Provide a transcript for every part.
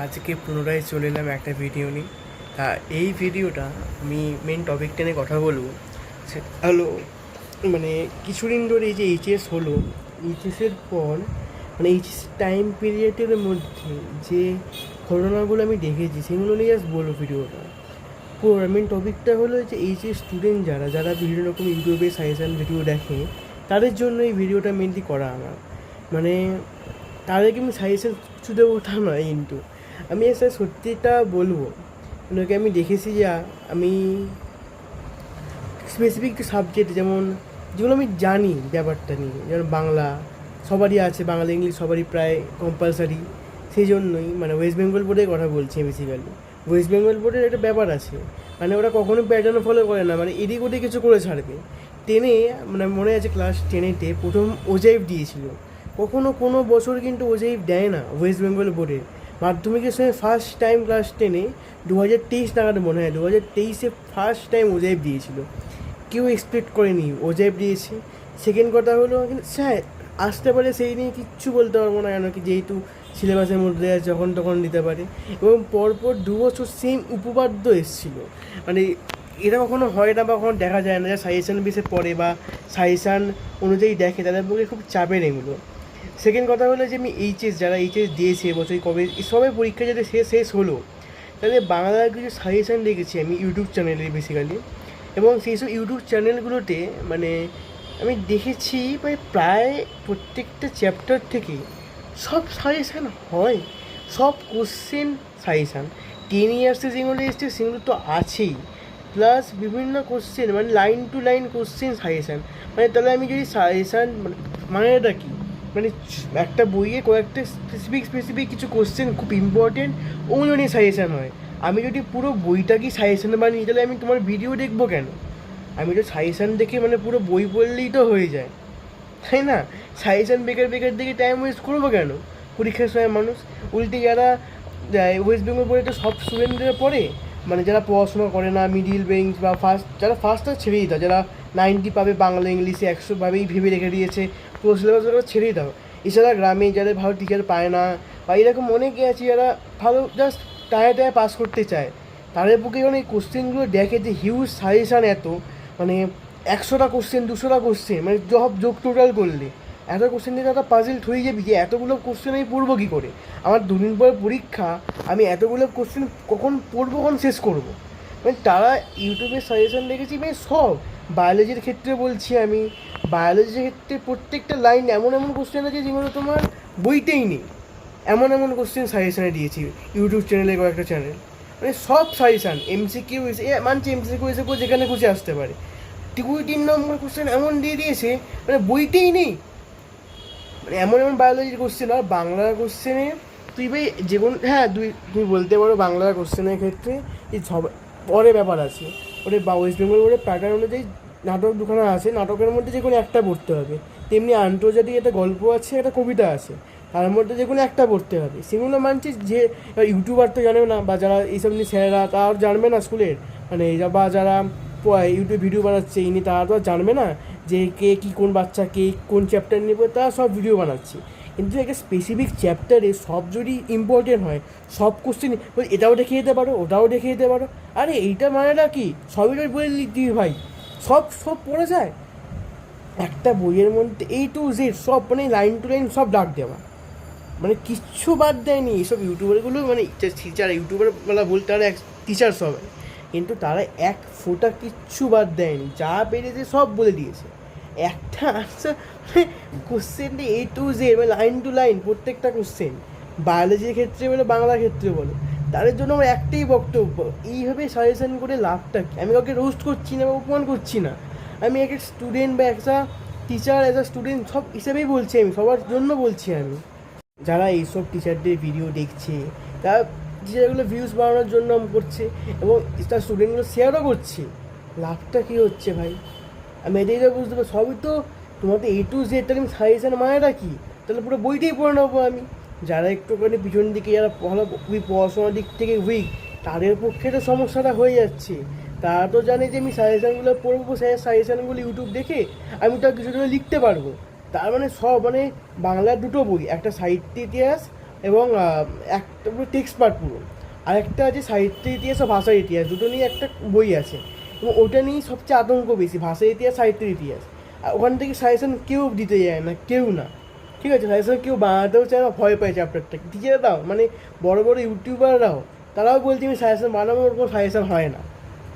আজকে পুনরায় চলে এলাম একটা ভিডিও নিয়ে। তা এই ভিডিওটা আমি মেন টপিকটা নিয়ে কথা বলব। হলো মানে কিছুদিন ধরে এই যে এইচএস হলো এইচএসের পর মানে এইচএস টাইম পিরিয়ডের মধ্যে যে ঘটনাগুলো আমি দেখেছি, সেগুলো নিয়ে জাস্ট বলব ভিডিওটা পুরো মেন টপিকটা হলো যে এইচএস স্টুডেন্ট যারা যারা বিভিন্ন রকম ইউটিউবে সাজেশন ভিডিও দেখে, তাদের জন্য এই ভিডিওটা মেনলি করা আমার। মানে তাদেরকে আমি সাজেশন কিছু দেবো তা নয় কিন্তু। আমি এসে সত্যিটা বলব। ওনাকে আমি দেখেছি যে, আমি স্পেসিফিক সাবজেক্ট যেমন, যেগুলো আমি জানি ব্যাপারটা নিয়ে, যেমন বাংলা, সবারই আছে, বাংলা, ইংলিশ সবারই প্রায় কম্পালসারি সেই জন্যই মানে ওয়েস্ট বেঙ্গল বোর্ডের কথা বলছি বেসিক্যালি ওয়েস্ট বেঙ্গল বোর্ডের একটা ব্যাপার আছে মানে ওরা কখনো প্যাটার্ন ফলো করে না মানে এদিক ওদিক কিছু করে ছাড়বে। টেনে মানে মনে আছে ক্লাস টেনেতে প্রথম ওজাইভ দিয়েছিল। কখনো কোনো বছর কিন্তু ওজাইভ দেয় না ওয়েস্ট বেঙ্গল বোর্ডে মাধ্যমিকের সময় ফার্স্ট টাইম ক্লাস টেনে দু হাজার তেইশ নাগাদ মনে হয় দু হাজার তেইশে ফার্স্ট টাইম ওজাইভ দিয়েছিল। কেউ এক্সপেক্ট করেনি ওজাইভ দিয়েছে। সেকেন্ড কথা হলো, স্যার, আসতে পারে সেই নিয়ে কিচ্ছু বলতে পারব না কেন কি যেহেতু সিলেবাসের মধ্যে যখন তখন দিতে পারে। এবং পরপর দু বছর সেম উপপাদ্য এসেছিল। মানে এটা কখনো হয় না বা কখনো দেখা যায় না যারা সাজেশন বেসে পড়ে বা সাজেশান অনুযায়ী দেখে, তাদের পক্ষে খুব চাপের এগুলো। সেকেন্ড কথা হলো যে আমি এইচএস যারা এইচএস দিয়েছে এবছর কবে সবাই পরীক্ষা যাতে শেষ শেষ হলো তাদের বাংলার কিছু সাজেশান দেখেছি আমি ইউটিউব চ্যানেলে বেসিক্যালি এবং সেই সব ইউটিউব চ্যানেলগুলোতে মানে আমি দেখেছি মানে প্রায় প্রত্যেকটা চ্যাপ্টার থেকে সব সাজেশান হয়, সব কোশ্চেন সাজেশান টেন ইয়ার্সে যেগুলো এসছে সেগুলো তো আছেই। প্লাস বিভিন্ন কোশ্চেন মানে line to line question suggestion মানে তাহলে আমি যদি সাজেশান মানে মানেটা কি? মানে একটা বইয়ে কয়েকটা স্পেসিফিক স্পেসিফিক কিছু কোশ্চেন খুব ইম্পর্টেন্ট ওগুলো নিয়ে সাজেশান হয়। আমি যদি পুরো বইটাকে সাজেশান বানিয়ে তাহলে আমি তোমার ভিডিও দেখব কেন? আমি তো সাজেশান দেখে মানে পুরো বই পড়লেই তো হয়ে যায়। তাই না? সাজেশান বেকার বেকার দেখে টাইম ওয়েস্ট করব কেন? পরীক্ষার সময় মানুষ, উল্টে যারা ওয়েস্ট বেঙ্গল বোর্ডে তো সব স্টুডেন্টরা পড়ে। মানে যারা পড়াশোনা করে না মিডিল বেঞ্চ বা ফার্স্ট যারা ফার্স্ট তার ছেড়েই দাও, যারা নাইনটি পাবে বাংলা, ইংলিশে, একশো ভাবেই ভেবে রেখে দিয়েছে। পুরো সিলেবাস ওরা ছেড়েই দাও। এছাড়া গ্রামে যাদের ভালো টিচার পায় না, বা এরকম অনেকে আছে যারা ভালো জাস্ট টায়ে টায়ে পাস করতে চায়, তাদের পক্ষে যখন এই কোশ্চেনগুলো দেখে যে হিউজ সাজেশান এত মানে একশোটা কোশ্চেন দুশোটা কোশ্চেন মানে সব যোগ টোটাল করলে, এত কোশ্চেন দিয়ে একটা পাজেল হয়ে যাবি যে এতগুলো কোশ্চেন আমি পড়ব কী করে? আমার দুদিন পর পরীক্ষা, আমি এতগুলো কোশ্চেন কখন পড়ব, কখন শেষ করব? মানে তারা ইউটিউবে সাজেশন দেখেছি মানে সব বায়োলজির ক্ষেত্রে বলছি আমি বায়োলজির ক্ষেত্রে প্রত্যেকটা লাইন এমন এমন কোশ্চেন আছে যেগুলো তোমার বইতেই নেই। এমন এমন কোশ্চেন সাজেশনে দিয়েছি। ইউটিউব চ্যানেলে কয়েকটা চ্যানেল মানে সব সাজেশান এমসিকিউ এসে মানছি এমসিকিউ এসে যেখানে খুশি আসতে পারে। দুই তিন নম্বর কোশ্চেন এমন দিয়ে দিয়েছে মানে বইতেই নেই। মানে এমন এমন বায়োলজির কোশ্চেন আর বাংলার কোশ্চেনে তুই ভাই যে কোনো হ্যাঁ তুই, তুমি বলতে পারো বাংলার কোশ্চেনের ক্ষেত্রে এই সব, পরে ব্যাপার আছে। ওটা ওয়েস্ট বেঙ্গল বোর্ডের প্যাটার্ন অনুযায়ী নাটক দুখানা আছে, নাটকের মধ্যে যে কোনো একটা পড়তে হবে। তেমনি আন্তর্জাতিক একটা গল্প আছে, একটা কবিতা আছে, তার মধ্যে যে কোনো একটা পড়তে হবে। সেগুলো মানছি যে ইউটিউবার তো জানবে না, বা যারা এইসব নিয়ে স্যারেরা, তারা জানবে না স্কুলের। মানে বা যারা ইউটিউব ভিডিও বানাচ্ছে, ইনি তারা তো জানবে না যে কে কী কোন বাচ্চা কে কোন চ্যাপ্টার নেবে তারা সব ভিডিও বানাচ্ছে। কিন্তু একটা স্পেসিফিক চ্যাপ্টারে সব যদি ইম্পর্টেন্ট হয়, সব কোশ্চেন এটাও দেখে দিতে পারো, ওটাও দেখে দিতে পারো। আরে এইটা মানেটা কি? সবই বলে দিই ভাই। সব সব পড়ে যায়। একটা বইয়ের মধ্যে এই টু জেড সব মানে লাইন টু লাইন সব ডাক দেওয়া। মানে কিচ্ছু বাদ দেয়নি। এইসব ইউটিউবারগুলো মানে টিচার ইউটিউবার বলা বলতে তারা এক টিচার সবাই কিন্তু তারা এক ফোঁটা কিচ্ছু বাদ দেয়নি। যা পেরেছে সব বলে দিয়েছে। একটা আনসার কোশ্চেনটা এ টু জেড মানে লাইন টু লাইন প্রত্যেকটা কোশ্চেন বায়োলজির ক্ষেত্রে বলো, বাংলার ক্ষেত্রে বলো। তাদের জন্য আমার একটাই বক্তব্য, এইভাবে সাজেশন করে লাভটা কি? আমি কাউকে রোস্ট করছি না বা অপমান করছি না। আমি একটা স্টুডেন্ট বা একটা টিচার অ্যাজ আ স্টুডেন্ট সব হিসেবেই বলছি আমি, সবার জন্য বলছি আমি। যারা এইসব টিচারদের ভিডিও দেখছে, তারা টিচারগুলো ভিউজ বাড়ানোর জন্য করছে এবং তার স্টুডেন্টগুলো শেয়ারও করছে। লাভটা কী হচ্ছে ভাই? আমি এটাই বুঝতে পারি সবই তো তোমার তো এ টু জেড আমি সাজেশন মানেটা কি? তাহলে পুরো বইটাই পড়ে নেব আমি। যারা একটুখানি পিছন দিকে যারা ভালো খুবই পড়াশোনার দিক থেকে উইক তাদের পক্ষে তো সমস্যাটা হয়ে যাচ্ছে। তারা তো জানে যে আমি সাজেশানগুলো পড়ব, সেই সাজেশানগুলো ইউটিউব দেখে আমি তো কিছু লিখতে পারব। তার মানে সব মানে বাংলার দুটো বই, একটা সাহিত্য ইতিহাস এবং একটা পুরো টেক্সট পার্ট পুরো। আর একটা আছে সাহিত্য ইতিহাস ও ভাষার ইতিহাস, দুটো নিয়ে একটা বই আছে। এবং ওটা নিয়েই সবচেয়ে আতঙ্ক বেশি, ভাষা ইতিহাস সাহিত্যের ইতিহাস। আর ওখান থেকে সাজেশন কেউ দিতে যায় না, কেউ না। ঠিক আছে সাজেশন কেউ বানাতেও চায় না, ভয় পায় চ্যাপ্টারটা টিচার দাও মানে বড় বড় ইউটিউবাররাও, তারাও বলছে আমি সাজেশন বানাবো কোনো সাজেশন হয় না।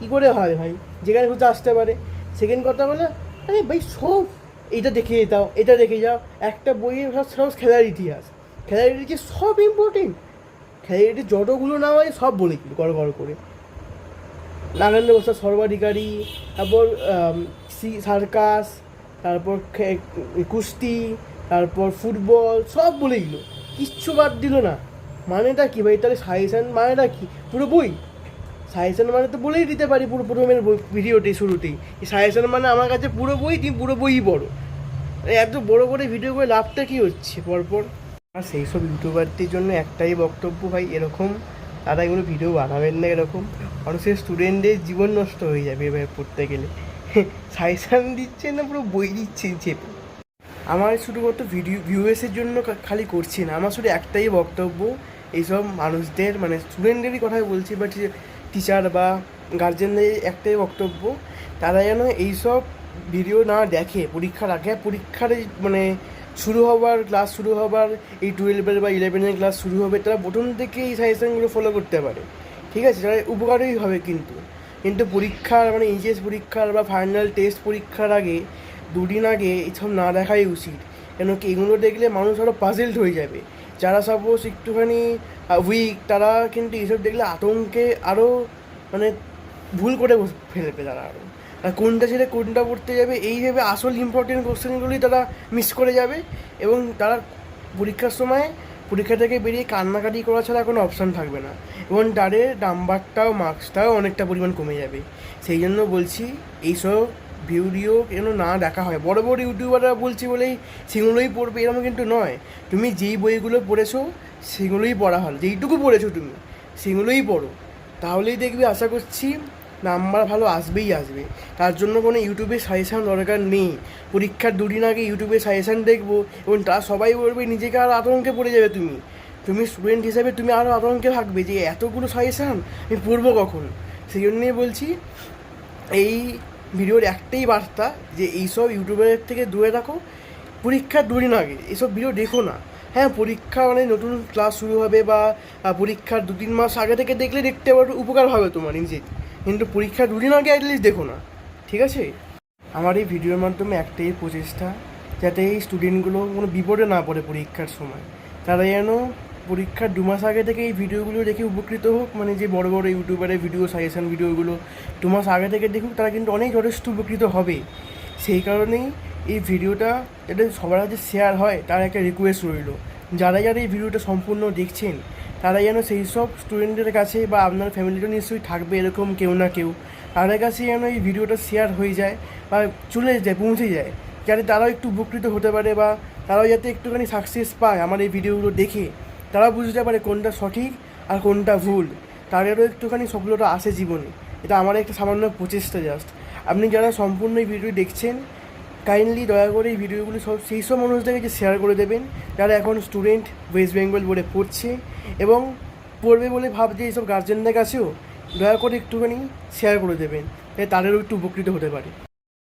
কী করে হয় ভাই? যেখানে খুঁজে আসতে পারে। সেকেন্ড কথা বলে আরে ভাই, সব এটা দেখে দাও, এটা দেখে যাও। একটা বইয়ের সব খেলার ইতিহাস। খেলার ইতিহাস সব ইম্পর্টেন্ট খেলার ইতিহাস যতগুলো না হয় সব বলে দিল, গড় গড় করে। নাগেন্দ্র প্রসাদ সর্বাধিকারী, তারপর সি- সার্কাস, তারপর কুস্তি তারপর ফুটবল, সব বলে দিল। কিচ্ছু বাদ দিল না। মানেটা কি ভাই? তাহলে সাজেশন মানেটা কি? পুরো বই? সাজেশন মানে তো বলেই দিতে পারি পুরো প্রথমের ভিডিওটি শুরুতেই। সাজেশন মানে আমার কাছে পুরো বই তুমি পুরো বইই বড়। এত বড় করে ভিডিও করে লাভটা কি হচ্ছে? পরপর। আর সেই সব ইউটিউবারদের জন্য একটাই বক্তব্য ভাই, এরকম। তারা এগুলো ভিডিও বানাবেন না এরকম। মানুষের স্টুডেন্টদের জীবন নষ্ট হয়ে যাবে এবার পড়তে গেলে। সাজেশন দিচ্ছে না, পুরো বই দিচ্ছে চেপে আমার শুধুমাত্র ভিডিও ভিউয়ার্সের জন্য খালি করছি না। আমার শুধু একটাই বক্তব্য, এইসব মানুষদের মানে স্টুডেন্টদেরই কথাই বলছি বা টিচার বা গার্জেনদের একটাই বক্তব্য, তারা যেন এইসব ভিডিও না দেখে, পরীক্ষার আগে, পরীক্ষার মানে শুরু হবার ক্লাস শুরু হবার এই টুয়েলভের বা ইলেভেনের ক্লাস শুরু হবে, তারা প্রথম থেকে এই সাজেশনগুলো ফলো করতে পারে। ঠিক আছে? তারা উপকারই হবে কিন্তু। কিন্তু পরীক্ষার মানে এইচএস পরীক্ষার বা ফাইনাল টেস্ট পরীক্ষার আগে দুদিন আগে এইসব না দেখাই উচিত। কেন কি এগুলো দেখলে মানুষ আরও পাজেলড হয়ে যাবে। যারা সাপোজ একটুখানি উইক তারা কিন্তু এইসব দেখলে আতঙ্কে আরও মানে ভুল করে ফেলবে তারা আরও আর কোনটা ছেড়ে কোনটা পড়তে যাবে, এই ভেবে আসল ইম্পর্টেন্ট কোশ্চেনগুলি তারা মিস করে যাবে এবং তারা পরীক্ষার সময় পরীক্ষা থেকে বেরিয়ে কান্নাকাটি করা ছাড়া কোনো অপশান থাকবে না। এবং তাদের নাম্বারটাও মার্কসটাও অনেকটা পরিমাণ কমে যাবে। সেই জন্য বলছি, এইসব ভিডিও যেন না দেখা হয়? বড় বড় ইউটিউবাররা বলছি বলেই সেগুলোই পড়বে, এরকম কিন্তু নয়। তুমি যেই বইগুলো পড়েছো, সেগুলোই পড়া হল যেইটুকু পড়েছো তুমি, সেগুলোই পড়ো। তাহলেই দেখবে, আশা করছি নাম্বার ভালো আসবেই আসবে। তার জন্য কোনো ইউটিউবে সাজেশান দরকার নেই। পরীক্ষার দুদিন আগে ইউটিউবে সাজেশান দেখব এবং তা সবাই বলবে, নিজেকে আর আতঙ্কে পড়ে যাবে তুমি। তুমি স্টুডেন্ট হিসাবে তুমি আরও আতঙ্কে থাকবে যে এতগুলো সাজেশান আমি পড়ব কখন? সেই জন্যই বলছি, এই ভিডিওর একটাই বার্তা যে এইসব ইউটিউবের থেকে দূরে রাখো পরীক্ষার দুদিন আগে এইসব ভিডিও দেখো না। হ্যাঁ পরীক্ষা মানে নতুন ক্লাস শুরু হবে বা পরীক্ষার দু তিন মাস আগে থেকে দেখলে দেখতে পারো, উপকার হবে তোমার নিজে কিন্তু পরীক্ষার দুদিন আগে অ্যাটলিস্ট দেখো না, ঠিক আছে? আমার এই ভিডিওর মাধ্যমে একটাই প্রচেষ্টা, যাতে এই স্টুডেন্টগুলো কোনো বিপদে না পড়ে পরীক্ষার সময়। তারা যেন পরীক্ষার দু মাস আগে থেকে এই ভিডিওগুলো দেখে উপকৃত হোক মানে যে বড় বড় ইউটিউবারের ভিডিও সাজেশন ভিডিওগুলো দু মাস আগে থেকে দেখুক, তারা কিন্তু অনেক যথেষ্ট উপকৃত হবে। সেই কারণেই এই ভিডিওটা যাতে সবার কাছে শেয়ার হয়, তার একটা রিকোয়েস্ট রইল। যারা যারা এই ভিডিওটা সম্পূর্ণ দেখছেন, তারা যেন সেই সব স্টুডেন্টদের কাছে বা আপনার ফ্যামিলিটা নিশ্চয়ই থাকবে এরকম কেউ না কেউ। তাদের কাছে যেন এই ভিডিওটা শেয়ার হয়ে যায় বা চলে যায়, পৌঁছে যায়, যাতে তারাও একটু উপকৃত হতে পারে বা তারাও যাতে একটুখানি সাকসেস পায় আমার এই ভিডিওগুলো দেখে। তারা বুঝতে পারে কোনটা সঠিক আর কোনটা ভুল। তাদেরও একটুখানি সফলতা আসে জীবনে। এটা আমার একটা সামান্য প্রচেষ্টা জাস্ট আপনি যারা সম্পূর্ণ এই ভিডিও দেখছেন কাইন্ডলি দয়া করে এই ভিডিওগুলি সব সেই সব মানুষদেরকে শেয়ার করে দেবেন যারা এখন স্টুডেন্ট ওয়েস্ট বেঙ্গল বোর্ডে পড়ছে এবং পড়বে বলে ভাবছে এইসব গার্জেনদের কাছেও। দয়া করে একটুখানি শেয়ার করে দেবেন তাই তাদেরও একটু উপকৃত হতে পারে।